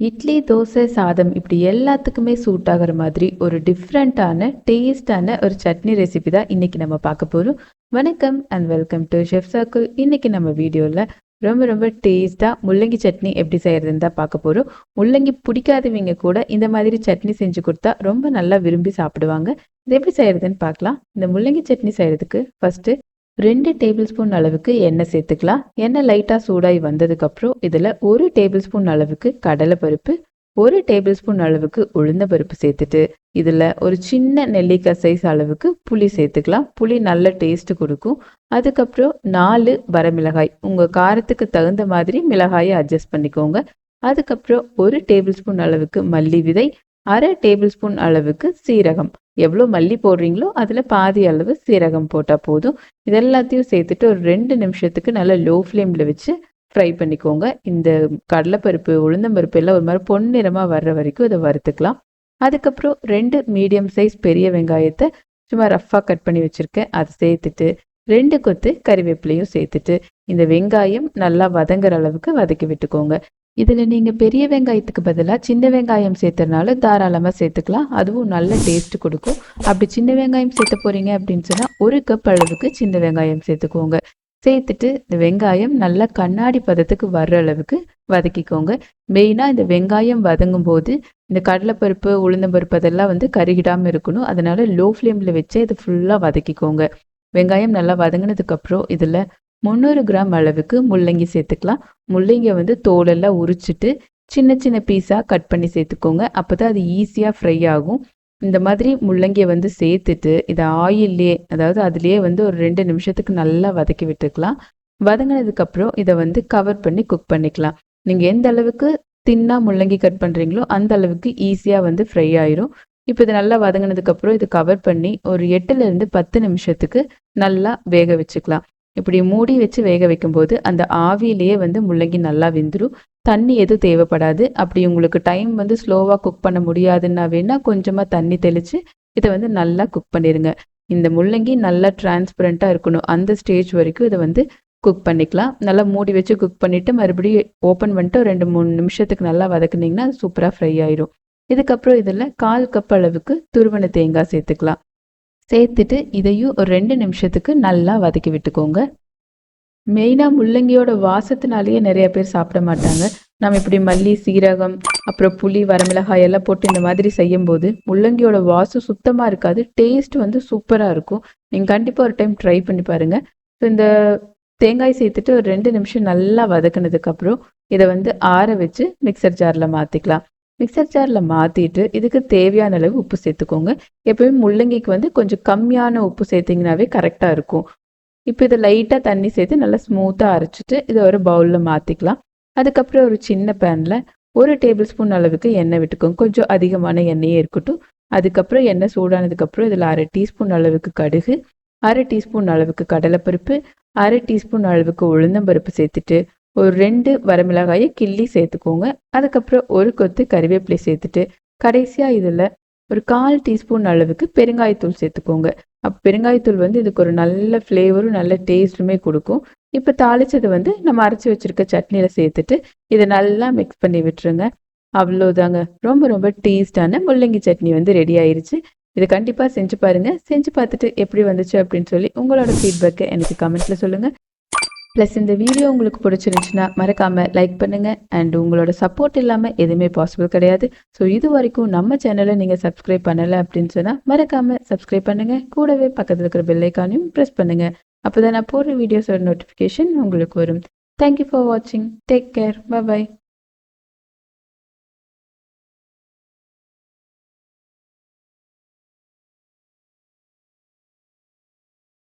இட்லி தோசை சாதம் இப்படி எல்லாத்துக்குமே சூட் ஆகிற மாதிரி ஒரு டிஃப்ரெண்ட்டான டேஸ்டான ஒரு சட்னி ரெசிபி தான் இன்னைக்கு நம்ம பார்க்க போகிறோம் வணக்கம் and welcome to chef circle இன்னைக்கு நம்ம வீடியோவில் ரொம்ப ரொம்ப டேஸ்ட்டாக முள்ளங்கி சட்னி எப்படி செய்யறதுன்னு தான் பார்க்க போகிறோம் முள்ளங்கி பிடிக்காதவங்க கூட இந்த மாதிரி சட்னி செஞ்சு கொடுத்தா ரொம்ப நல்லா விரும்பி சாப்பிடுவாங்க. இது எப்படி செய்யறதுன்னு பார்க்கலாம். இந்த முள்ளங்கி சட்னி செய்யறதுக்கு ஃபர்ஸ்ட்டு ரெண்டு டேபிள் ஸ்பூன் அளவுக்கு எண்ணெய் சேர்த்துக்கலாம். எண்ணெய் லைட்டாக சூடாகி வந்ததுக்கப்புறம் இதில் ஒரு டேபிள் ஸ்பூன் அளவுக்கு கடலைப்பருப்பு ஒரு டேபிள் ஸ்பூன் அளவுக்கு உளுந்த பருப்பு சேர்த்துட்டு இதில் ஒரு சின்ன நெல்லிக்காய் சைஸ் அளவுக்கு புளி சேர்த்துக்கலாம். புளி நல்ல டேஸ்ட் கொடுக்கும். அதுக்கப்புறம் நாலு வரமிளகாய். உங்கள் காரத்துக்கு தகுந்த மாதிரி மிளகாயை அட்ஜஸ்ட் பண்ணிக்கோங்க. அதுக்கப்புறம் ஒரு டேபிள் ஸ்பூன் அளவுக்கு மல்லி விதை அரை டேபிள் ஸ்பூன் அளவுக்கு சீரகம். எவ்வளோ மல்லி போடுறீங்களோ அதில் பாதி அளவு சீரகம் போட்டால் போதும். இதெல்லாத்தையும் சேர்த்துட்டு ஒரு ரெண்டு நிமிஷத்துக்கு நல்லா லோ ஃப்ளேமில் வச்சு ஃப்ரை பண்ணிக்கோங்க. இந்த கடலைப்பருப்பு உளுந்தம்பருப்பு எல்லாம் ஒரு மாதிரி பொன்னிறமாக வர்ற வரைக்கும் இதை வறுத்துக்கலாம். அதுக்கப்புறம் ரெண்டு மீடியம் சைஸ் பெரிய வெங்காயத்தை சும்மா ரஃப்பாக கட் பண்ணி வச்சுருக்கேன். அதை சேர்த்துட்டு ரெண்டு கொத்து கறிவேப்பிலையும் சேர்த்துட்டு இந்த வெங்காயம் நல்லா வதங்குற அளவுக்கு வதக்கி விட்டுக்கோங்க. இதில் நீங்கள் பெரிய வெங்காயத்துக்கு பதிலாக சின்ன வெங்காயம் சேர்த்தறனால தாராளமாக சேர்த்துக்கலாம். அதுவும் நல்ல டேஸ்ட் கொடுக்கும். அப்படி சின்ன வெங்காயம் சேர்த்து போகிறீங்க அப்படின்னு சொன்னால் ஒரு கப் அளவுக்கு சின்ன வெங்காயம் சேர்த்துக்கோங்க. சேர்த்துட்டு இந்த வெங்காயம் நல்லா கண்ணாடி பதத்துக்கு வர்ற அளவுக்கு வதக்கிக்கோங்க. மெயினாக இந்த வெங்காயம் வதங்கும் போது இந்த கடலைப்பருப்பு உளுந்தம்பருப்பு அதெல்லாம் வந்து கருகிடாமல் இருக்கணும். அதனால லோ ஃப்ளேமில் வச்சு இதை ஃபுல்லாக வதக்கிக்கோங்க. வெங்காயம் நல்லா வதங்கினதுக்கப்புறம் இதில் முந்நூறு கிராம் அளவுக்கு முள்ளங்கி சேர்த்துக்கலாம். முள்ளங்கியை வந்து தோலெல்லாம் உரிச்சிட்டு சின்ன சின்ன பீஸாக கட் பண்ணி சேர்த்துக்கோங்க. அப்போ தான் அது ஈஸியாக ஃப்ரை ஆகும். இந்த மாதிரி முள்ளங்கியை வந்து சேர்த்துட்டு இதை ஆயில்லையே அதாவது அதுலேயே வந்து ஒரு ரெண்டு நிமிஷத்துக்கு நல்லா வதக்கி விட்டுக்கலாம். வதங்கினதுக்கப்புறம் இதை வந்து கவர் பண்ணி குக் பண்ணிக்கலாம். நீங்கள் எந்த அளவுக்கு தின்னாக முள்ளங்கி கட் பண்ணுறீங்களோ அந்த அளவுக்கு ஈஸியாக வந்து ஃப்ரை ஆயிரும். இப்போ இது நல்லா வதங்கினதுக்கப்புறம் இது கவர் பண்ணி ஒரு எட்டுலேருந்து பத்து நிமிஷத்துக்கு நல்லா வேக வச்சுக்கலாம். இப்படி மூடி வச்சு வேக வைக்கும்போது அந்த ஆவியிலேயே வந்து முள்ளங்கி நல்லா வெந்துடும் தண்ணி எதுவும் தேவைப்படாது. அப்படி உங்களுக்கு டைம் வந்து ஸ்லோவாக குக் பண்ண முடியாதுன்னா வேணால் கொஞ்சமாக தண்ணி தெளித்து இதை வந்து நல்லா குக் பண்ணிடுங்க இந்த முள்ளங்கி நல்லா டிரான்ஸ்பரண்ட்டாக இருக்கணும். அந்த ஸ்டேஜ் வரைக்கும் இதை வந்து குக் பண்ணிக்கலாம். நல்லா மூடி வச்சு குக் பண்ணிவிட்டு மறுபடியும் ஓப்பன் பண்ணிட்டு ரெண்டு மூணு நிமிஷத்துக்கு நல்லா வதக்குனிங்கன்னா அது சூப்பராக ஃப்ரை ஆயிரும். இதுக்கப்புறம் இதில் கால் கப் அளவுக்கு துருவன தேங்காய் சேர்த்துக்கலாம். சேர்த்துட்டு இதையும் ஒரு ரெண்டு நிமிஷத்துக்கு நல்லா வதக்கி விட்டுக்கோங்க. மெயினாக முள்ளங்கியோட வாசத்தினாலேயே நிறைய பேர் சாப்பிட மாட்டாங்க. நம்ம இப்படி மல்லி சீரகம் அப்புறம் புளி வரமிளகாய் எல்லாம் போட்டு இந்த மாதிரி செய்யும்போது முள்ளங்கியோட வாசம் சுத்தமாக இருக்காது. டேஸ்ட் வந்து சூப்பராக இருக்கும். நீங்கள் கண்டிப்பாக ஒரு டைம் ட்ரை பண்ணி பாருங்கள் ஸோ இந்த தேங்காய் சேர்த்துட்டு ஒரு ரெண்டு நிமிஷம் நல்லா வதக்குனதுக்கப்புறம் இதை வந்து ஆற வச்சு மிக்சர் ஜாரில் மாற்றிக்கலாம் மிக்சர் ஜாரில் மாற்றிட்டு இதுக்கு தேவையான அளவு உப்பு சேர்த்துக்கோங்க. எப்பவுமே முள்ளங்கிக்கு வந்து கொஞ்சம் கம்மியான உப்பு சேர்த்திங்கனாவே கரெக்டாக இருக்கும். இப்போ இதை லைட்டாக தண்ணி சேர்த்து நல்லா ஸ்மூத்தாக அரைச்சிட்டு இதை ஒரு பவுலில் மாற்றிக்கலாம் அதுக்கப்புறம் ஒரு சின்ன பேனில் ஒரு டேபிள் ஸ்பூன் அளவுக்கு எண்ணெய் விட்டுக்கோங்க. கொஞ்சம் அதிகமான எண்ணெயே இருக்கட்டும். அதுக்கப்புறம் எண்ணெய் சூடானதுக்கப்புறம் இதில் அரை டீஸ்பூன் அளவுக்கு கடுகு அரை டீஸ்பூன் அளவுக்கு கடலைப்பருப்பு அரை டீஸ்பூன் அளவுக்கு உளுந்தம்பருப்பு சேர்த்துட்டு ஒரு ரெண்டு வரமிளகாயை கிள்ளி சேர்த்துக்கோங்க. அதுக்கப்புறம் ஒரு கொத்து கறிவேப்பிலை சேர்த்துட்டு கடைசியாக இதில் ஒரு கால் டீஸ்பூன் அளவுக்கு பெருங்காயத்தூள் சேர்த்துக்கோங்க. அப்போ பெருங்காயத்தூள் வந்து இதுக்கு ஒரு நல்ல ஃப்ளேவரும் நல்ல டேஸ்ட்டுமே கொடுக்கும். இப்போ தாளிச்சது வந்து நம்ம அரைச்சி வச்சுருக்க சட்னியில் சேர்த்துட்டு இதை நல்லா மிக்ஸ் பண்ணி விட்டுருங்க. அவ்வளோதாங்க ரொம்ப ரொம்ப டேஸ்டான முள்ளங்கி சட்னி வந்து ரெடி ஆயிருச்சு. இதை கண்டிப்பாக செஞ்சு பாருங்கள் செஞ்சு பார்த்துட்டு எப்படி வந்துச்சு அப்படின்னு சொல்லி உங்களோட ஃபீட்பேக்கை எனக்கு கமெண்ட்டில் சொல்லுங்கள் ப்ளஸ் இந்த வீடியோ உங்களுக்கு பிடிச்சிருந்துச்சுன்னா மறக்காமல் லைக் பண்ணுங்கள் அண்ட் உங்களோட சப்போர்ட் இல்லாமல் எதுவுமே பாசிபிள் கிடையாது. ஸோ இது வரைக்கும் நம்ம சேனலை நீங்கள் சப்ஸ்கிரைப் பண்ணலை அப்படின்னு சொன்னால் மறக்காமல் சப்ஸ்கிரைப் பண்ணுங்கள் கூடவே பக்கத்தில் இருக்கிற பெல்லைக்கானையும் ப்ரெஸ் பண்ணுங்கள் அப்போ தான் நான் போடுற வீடியோஸோட நோட்டிஃபிகேஷன் உங்களுக்கு வரும். தேங்க்யூ ஃபார் வாட்சிங் டேக் கேர் பாய்